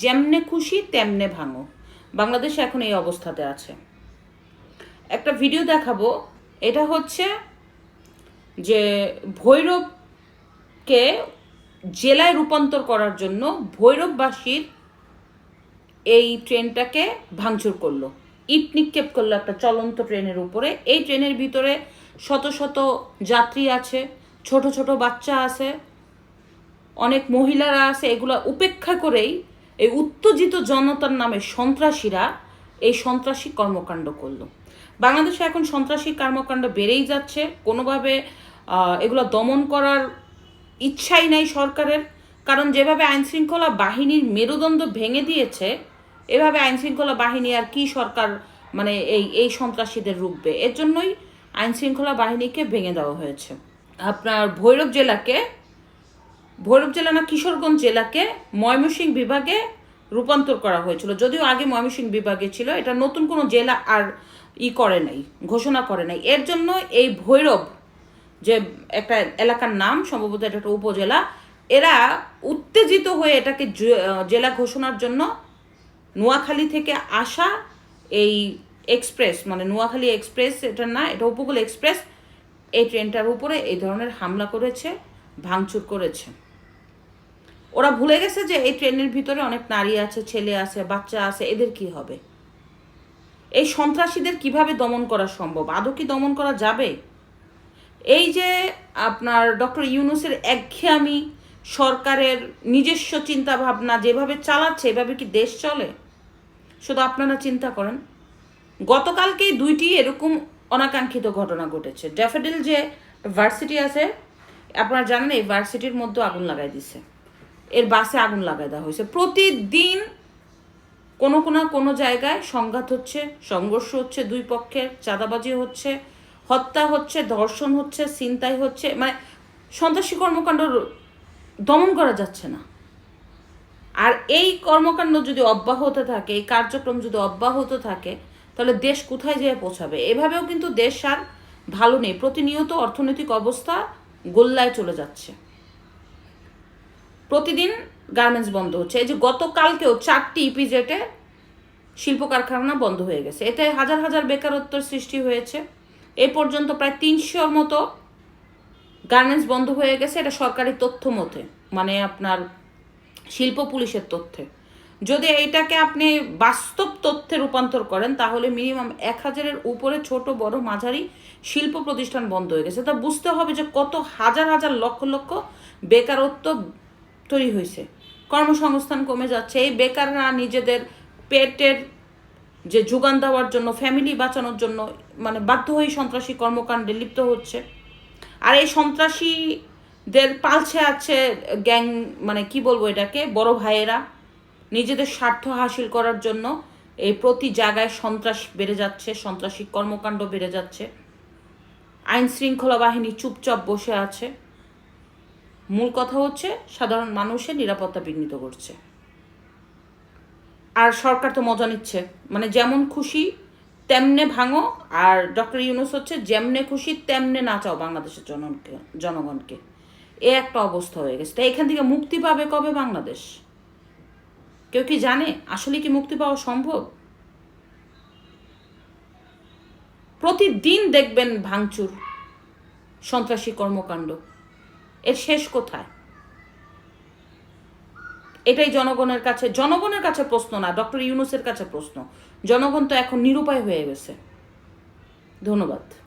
যেমনে খুশি, তেমনে ভাঙো। বাংলাদেশ এখন এই অবস্থাতে আছে। একটা ভিডিও দেখাবো। এটা হচ্ছে যে ভৈরবকে জেলায় রূপান্তর করার জন্য ভৈরববাসীর এই ট্রেনটাকে ভাঙচুর করল। ইট নিক্ষেপ করল একটা চলন্ত ট্রেনের উপরে। এই ট্রেনের ভিতরে শত শত যাত্রী আছে, ছোট ছোট বাচ্চা আছে, অনেক মহিলারা আছে। এগুলো উপেক্ষা করেই এই উত্তেজিত জনতার নামে সন্ত্রাসীরা এই সন্ত্রাসী কর্মকাণ্ড করল। বাংলাদেশে এখন সন্ত্রাসী কর্মকাণ্ড বেড়েই যাচ্ছে। কোনোভাবে এগুলো দমন করার ইচ্ছাই নাই সরকারের। কারণ যেভাবে আইনশৃঙ্খলা বাহিনীর মেরুদণ্ড ভেঙে দিয়েছে, এভাবে আইনশৃঙ্খলা বাহিনী আর কি সরকার মানে এই এই সন্ত্রাসীদের রুখবে? এর জন্যই আইনশৃঙ্খলা বাহিনীকে ভেঙে দেওয়া হয়েছে। আপনার ভৈরব জেলাকে ভৈরব জেলা না কিশোরগঞ্জ জেলাকে ময়মনসিংহ বিভাগে রূপান্তর করা হয়েছিল। যদিও আগে ময়মনসিংহ বিভাগে ছিল, এটা নতুন কোনো জেলা আর ই করে নাই, ঘোষণা করে নাই। এর জন্য এই ভৈরব যে একটা এলাকার নাম, সম্ভবত এটা একটা উপজেলা, এরা উত্তেজিত হয়ে এটাকে জেলা ঘোষণার জন্য নোয়াখালী থেকে আসা এই এক্সপ্রেস মানে নোয়াখালী এক্সপ্রেস, এটা না, এটা উপকূল এক্সপ্রেস, এই ট্রেনটার উপরে এই ধরনের হামলা করেছে, ভাঙচুর করেছে। ওরা ভুলে গেছে যে এই ট্রেনের ভিতরে অনেক নারী আছে, ছেলে আছে, বাচ্চা আছে, এদের কি হবে? এই সন্ত্রাসীদের কীভাবে দমন করা সম্ভব? আদৌ কি দমন করা যাবে? এই যে আপনার ডক্টর ইউনুসের একঘেয়ামি সরকারের নিজস্ব চিন্তা ভাবনা যেভাবে চালাচ্ছে, এভাবে কি দেশ চলে? শুধু আপনারা চিন্তা করেন। গতকালকেই দুইটি এরকম অনাকাঙ্ক্ষিত ঘটনা ঘটেছে। ড্যাফেডিল যে ভার্সিটি আছে, আপনারা জানেন এই ভার্সিটির মধ্যে আগুন লাগাই দিছে। এর বাসে আগুন লাগাই দেওয়া হয়েছে। প্রতিদিন কোনো কোনো কোনো জায়গায় সংঘাত হচ্ছে, সংঘর্ষ হচ্ছে দুই পক্ষের, চাঁদাবাজি হচ্ছে, হত্যা হচ্ছে, ধর্ষণ হচ্ছে, ছিনতাই হচ্ছে মানে সন্ত্রাসী কর্মকাণ্ড দমন করা যাচ্ছে না। আর এই কর্মকাণ্ড যদি অব্যাহত থাকে, এই কার্যক্রম যদি অব্যাহত থাকে, তাহলে দেশ কোথায় যেয়ে পৌঁছাবে? এভাবেও কিন্তু দেশ আর ভালো নেই। প্রতিনিয়ত অর্থনৈতিক অবস্থা গোল্লায় চলে যাচ্ছে। প্রতিদিন গার্মেন্টস বন্ধ হচ্ছে। এই যে গতকালকেও চারটি ইপিজেটে শিল্প কারখানা বন্ধ হয়ে গেছে। এতে হাজার হাজার বেকারত্বের সৃষ্টি হয়েছে। এ পর্যন্ত প্রায় তিনশোর মতো গার্মেন্টস বন্ধ হয়ে গেছে এটা সরকারি তথ্য মতে মানে আপনার শিল্প পুলিশের তথ্যে। যদি এইটাকে আপনি বাস্তব তথ্যে রূপান্তর করেন, তাহলে মিনিমাম এক হাজারের উপরে ছোট, বড়, মাঝারি শিল্প প্রতিষ্ঠান বন্ধ হয়ে গেছে। তা বুঝতে হবে যে কত হাজার হাজার লক্ষ লক্ষ বেকারত্ব তৈরি হয়েছে। কর্মসংস্থান কমে যাচ্ছে। এই বেকাররা নিজেদের পেটের যে যোগান দেওয়ার জন্য ফ্যামিলি বাঁচানোর জন্য মানে বাধ্য হয়ে সন্ত্রাসী কর্মকাণ্ডে লিপ্ত হচ্ছে। আর এই সন্ত্রাসীদের পালছে আছে গ্যাং মানে কি বলব এটাকে, বড় ভাইয়েরা। নিজেদের স্বার্থ হাসিল করার জন্য এই প্রতি জায়গায় সন্ত্রাস বেড়ে যাচ্ছে, সন্ত্রাসী কর্মকাণ্ড বেড়ে যাচ্ছে। আইন শৃঙ্খলা বাহিনী চুপচাপ বসে আছে। মূল কথা হচ্ছে সাধারণ মানুষের নিরাপত্তা বিঘ্নিত করছে। আর সরকার তো মজা নিচ্ছে। মানে যেমন খুশি তেমনে ভাঙো, আর ডক্টর ইউনুস হচ্ছে যেমনে খুশি তেমনে নাচাও বাংলাদেশের জনগণকে জনগণকে। এ একটা অবস্থা হয়ে গেছে। তাই এখান থেকে মুক্তি পাবে কবে বাংলাদেশ? কেউ কি জানে? আসলে কি মুক্তি পাওয়া সম্ভব? প্রতিদিন দেখবেন ভাঙচুর, সন্ত্রাসী কর্মকাণ্ড। এর শেষ কোথায়? এটাই জনগণের কাছে জনগণের কাছে প্রশ্ন না, ডক্টর ইউনুসের কাছে প্রশ্ন। জনগণ তো এখন নিরুপায় হয়ে গেছে। ধন্যবাদ।